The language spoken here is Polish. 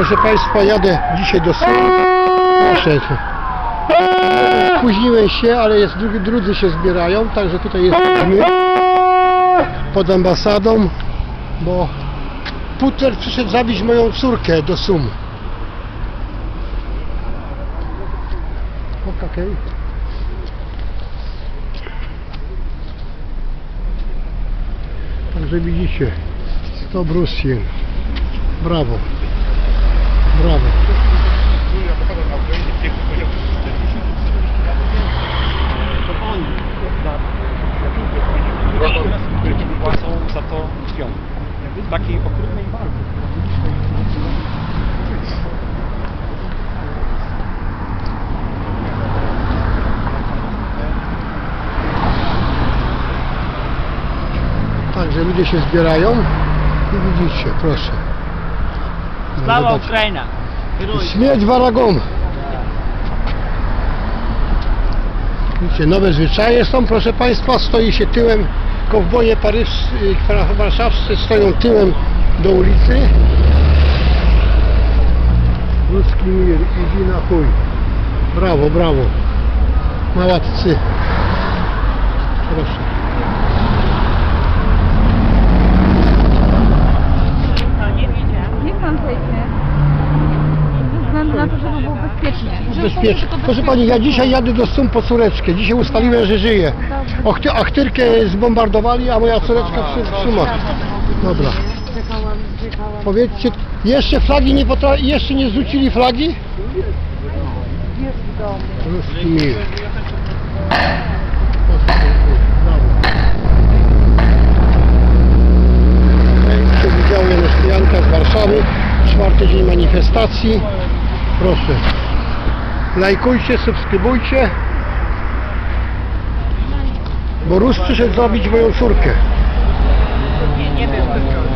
Proszę Państwa, jadę dzisiaj do. Proszę. Spóźniłem się, ale jest, dru- drudzy się zbierają, także tutaj jesteśmy pod ambasadą, bo Puter przyszedł zabić moją córkę do Sum. Okej. Także widzicie, to. Brawo. Brawo. płacą za to krwią. Takiej okrutnej walki. Także ludzie się zbierają i widzicie, proszę. No, Sława. Ukraina! Herói. Śmierć waragon! Widzicie, nowe zwyczaje są, proszę Państwa, stoi się tyłem kowboje paryscy, warszawscy stoją tyłem do ulicy. Ruski mir, idzi na chuj. Brawo, brawo. Małatcy. Proszę. Na to, żeby było bezpiecznie. Bezpiecznie. Proszę Pani, ja dzisiaj jadę do Sum po córeczkę. Dzisiaj ustaliłem, że żyję. Ochty- Achtyrkę zbombardowali, a moja córeczka w Sumach. Dobra. Powiedzcie, jeszcze flagi nie potra- jeszcze nie zrzucili flagi? Ruski mir. Przywidział Janusz Janka z Warszawy. Czwarty dzień manifestacji. Proszę. Lajkujcie, subskrybujcie. Bo Rus przyszedł zabić moją córkę. To co, może,